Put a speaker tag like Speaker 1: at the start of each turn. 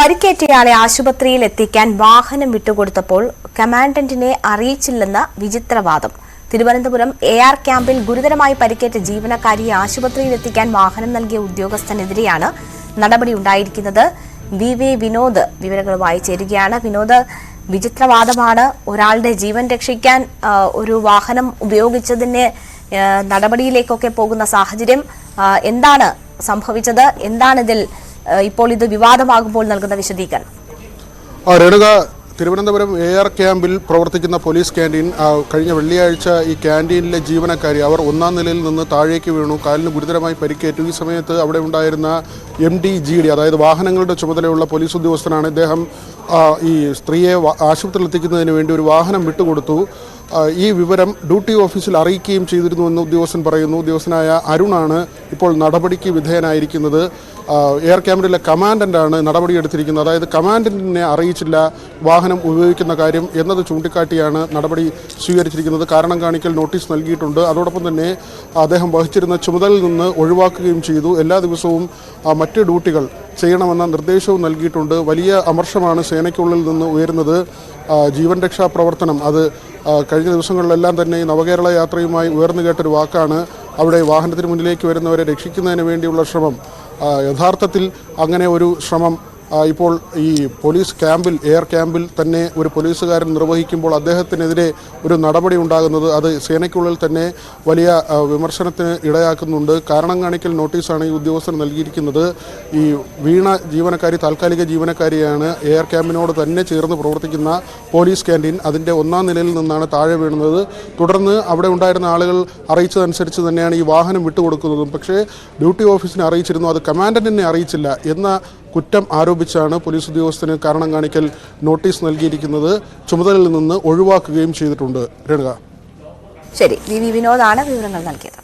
Speaker 1: പരിക്കേറ്റയാളെ ആശുപത്രിയിൽ എത്തിക്കാൻ വാഹനം വിട്ടുകൊടുത്തപ്പോൾ കമാൻഡന്റിനെ അറിയിച്ചില്ലെന്ന വിചിത്രവാദം. തിരുവനന്തപുരം എ ആർ ക്യാമ്പിൽ ഗുരുതരമായി പരിക്കേറ്റ ജീവനക്കാരിയെ ആശുപത്രിയിൽ എത്തിക്കാൻ വാഹനം നൽകിയ ഉദ്യോഗസ്ഥനെതിരെയാണ് നടപടിയുണ്ടായിരിക്കുന്നത്. വി വി വിനോദ് വിവരങ്ങളുമായി ചേരുകയാണ്. വിനോദ് വിചിത്രവാദമാണ്. ഒരാളുടെ ജീവൻ രക്ഷിക്കാൻ ഒരു വാഹനം ഉപയോഗിച്ചതിന് നടപടിയിലേക്കൊക്കെ പോകുന്ന സാഹചര്യം എന്താണ് സംഭവിച്ചത്? എന്താണിതിൽ ആ, ഇപ്പോൾ ഇത് വിവാദമാകുമ്പോൾ നൽകുന്ന വിശദീകരണം.
Speaker 2: രേണുക തിരുവനന്തപുരം എ ആർ ക്യാമ്പിൽ പ്രവർത്തിക്കുന്ന പോലീസ് ക്യാന്റീൻ കഴിഞ്ഞ വെള്ളിയാഴ്ച ഈ ക്യാന്റീനിലെ ജീവനക്കാരി അവർ ഒന്നാം നിലയിൽ നിന്ന് താഴേക്ക് വീണു കാലിന് ഗുരുതരമായി പരിക്കേറ്റു. ഈ സമയത്ത് അവിടെ ഉണ്ടായിരുന്ന എം ഡി ജി ഡി അതായത് വാഹനങ്ങളുടെ ചുമതലയുള്ള പോലീസ് ഉദ്യോഗസ്ഥനാണ് ഇദ്ദേഹം ഈ സ്ത്രീയെ ആശുപത്രിയിൽ എത്തിക്കുന്നതിന് വേണ്ടി ഒരു വാഹനം വിട്ടുകൊടുത്തു. ഈ വിവരം ഡ്യൂട്ടി ഓഫീസിൽ അറിയിക്കുകയും ചെയ്തിരുന്നുവെന്ന് ഉദ്യോഗസ്ഥൻ പറയുന്നു. ഉദ്യോഗസ്ഥനായ അരുണാണ് ഇപ്പോൾ നടപടിക്ക് വിധേയനായിരിക്കുന്നത്. എയർ ക്യാമ്പിലെ കമാൻഡന്റാണ് നടപടിയെടുത്തിരിക്കുന്നത്. അതായത് കമാൻഡന്റിനെ അറിയിച്ചില്ല വാഹനം ഉപയോഗിക്കുന്ന കാര്യം എന്നത് ചൂണ്ടിക്കാട്ടിയാണ് നടപടി സ്വീകരിച്ചിരിക്കുന്നത്. കാരണം കാണിക്കൽ നോട്ടീസ് നൽകിയിട്ടുണ്ട്. അതോടൊപ്പം തന്നെ അദ്ദേഹം വഹിച്ചിരുന്ന ചുമതലയിൽ നിന്ന് ഒഴിവാക്കുകയും ചെയ്തു. എല്ലാ ദിവസവും മറ്റ് ഡ്യൂട്ടികൾ ചെയ്യണമെന്ന നിർദ്ദേശവും നൽകിയിട്ടുണ്ട്. വലിയ അമർഷമാണ് സേനയ്ക്കുള്ളിൽ നിന്ന് ഉയരുന്നത്. ജീവൻ രക്ഷാ പ്രവർത്തനം അത് കഴിഞ്ഞ ദിവസങ്ങളിലെല്ലാം തന്നെ നവകേരള യാത്രയുമായി ഉയർന്നു കേട്ടൊരു വാക്കാണ്. അവിടെ വാഹനത്തിന് മുന്നിലേക്ക് വരുന്നവരെ രക്ഷിക്കുന്നതിന് വേണ്ടിയുള്ള ശ്രമം. യഥാർത്ഥത്തിൽ അങ്ങനെ ഒരു ശ്രമം ഇപ്പോൾ ഈ പോലീസ് ക്യാമ്പിൽ എയർ ക്യാമ്പിൽ തന്നെ ഒരു പോലീസുകാരൻ നിർവഹിക്കുമ്പോൾ അദ്ദേഹത്തിനെതിരെ ഒരു നടപടി ഉണ്ടാകുന്നത് അത് സേനയ്ക്കുള്ളിൽ തന്നെ വലിയ വിമർശനത്തിന് ഇടയാക്കുന്നുണ്ട്. കാരണം കാണിക്കൽ നോട്ടീസാണ് ഈ ഉദ്യോഗസ്ഥർ നൽകിയിരിക്കുന്നത്. ഈ വീണ ജീവനക്കാരി താൽക്കാലിക ജീവനക്കാരിയാണ് എയർ ക്യാമ്പിനോട് തന്നെ ചേർന്ന് പ്രവർത്തിക്കുന്ന പോലീസ് ക്യാന്റീൻ അതിന്റെ ഒന്നാം നിലയിൽ നിന്നാണ് താഴെ വീണുന്നത് തുടർന്ന് അവിടെ ഉണ്ടായിരുന്ന ആളുകൾ അറിയിച്ചതനുസരിച്ച് തന്നെയാണ് ഈ വാഹനം വിട്ടുകൊടുക്കുന്നതും. പക്ഷേ ഡ്യൂട്ടി ഓഫീസിനെ അറിയിച്ചിരുന്നു. അത് കമാൻഡന്റിനെ അറിയിച്ചില്ല. എന്ന കുറ്റം ആരോപിച്ചാണ് പോലീസ് ഉദ്യോഗസ്ഥന് കാരണം കാണിക്കൽ നോട്ടീസ് നൽകിയിരിക്കുന്നത്. ചുമതലയിൽ നിന്ന് ഒഴിവാക്കുകയും ചെയ്തിട്ടുണ്ട്. രേണുക.
Speaker 1: ശരി. വിനോദാണ് വിവരങ്ങൾ നൽകിയത്.